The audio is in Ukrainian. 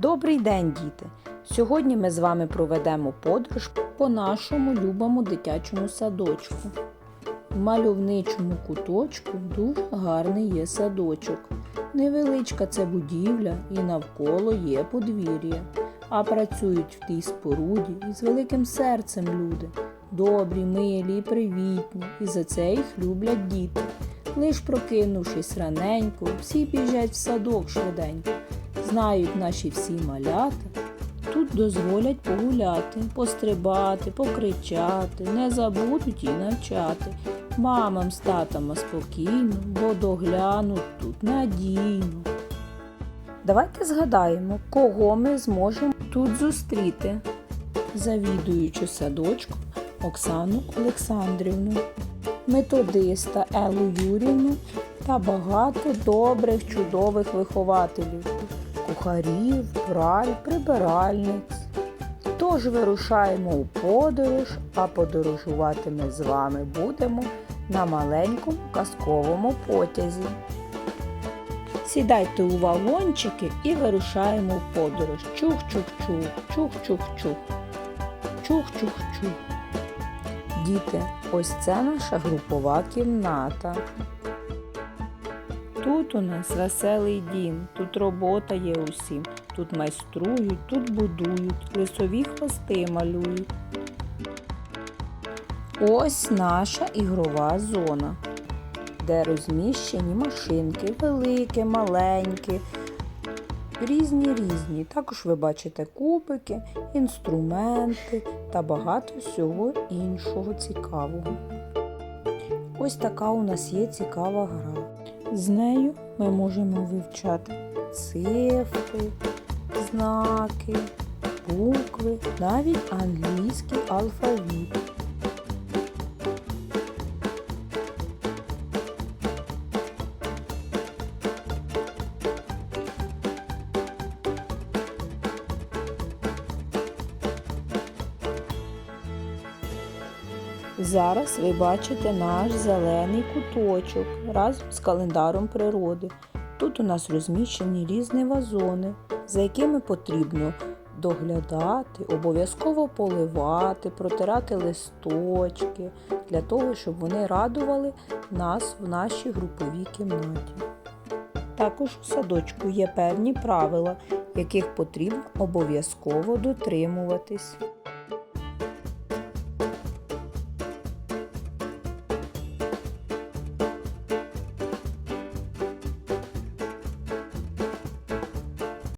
Добрий день, діти! Сьогодні ми з вами проведемо подорож по нашому любому дитячому садочку. В мальовничому куточку дуже гарний є садочок. Невеличка це будівля і навколо є подвір'я. А працюють в тій споруді із великим серцем люди. Добрі, милі і привітні, і за це їх люблять діти. Лиш прокинувшись раненько, всі біжать в садок швиденько. Знають наші всі малята, тут дозволять погуляти, пострибати, покричати, не забудуть і навчати. Мамам з татами спокійно, бо доглянуть тут надійно. Давайте згадаємо, кого ми зможемо тут зустріти. Завідуючу садочком Оксану Олександрівну, методиста Елу Юрівну та багато добрих, чудових вихователів, кухарів, праль, прибиральниць. Тож вирушаємо у подорож, а подорожувати ми з вами будемо на маленькому казковому потязі. Сідайте у вагончики і вирушаємо в подорож. Чух-чух-чух, чух-чух-чух, чух-чух-чух. Діти, ось це наша групова кімната. Тут у нас веселий дім, тут робота є усім, тут майструють, тут будують, лисові хвости малюють. Ось наша ігрова зона, де розміщені машинки, великі, маленькі, різні різні. Також ви бачите кубики, інструменти та багато всього іншого цікавого. Ось така у нас є цікава гра. З нею ми можемо вивчати цифри, знаки, букви, навіть англійський алфавіт. Зараз ви бачите наш зелений куточок разом з календаром природи. Тут у нас розміщені різні вазони, за якими потрібно доглядати, обов'язково поливати, протирати листочки для того, щоб вони радували нас в нашій груповій кімнаті. Також у садочку є певні правила, яких потрібно обов'язково дотримуватись.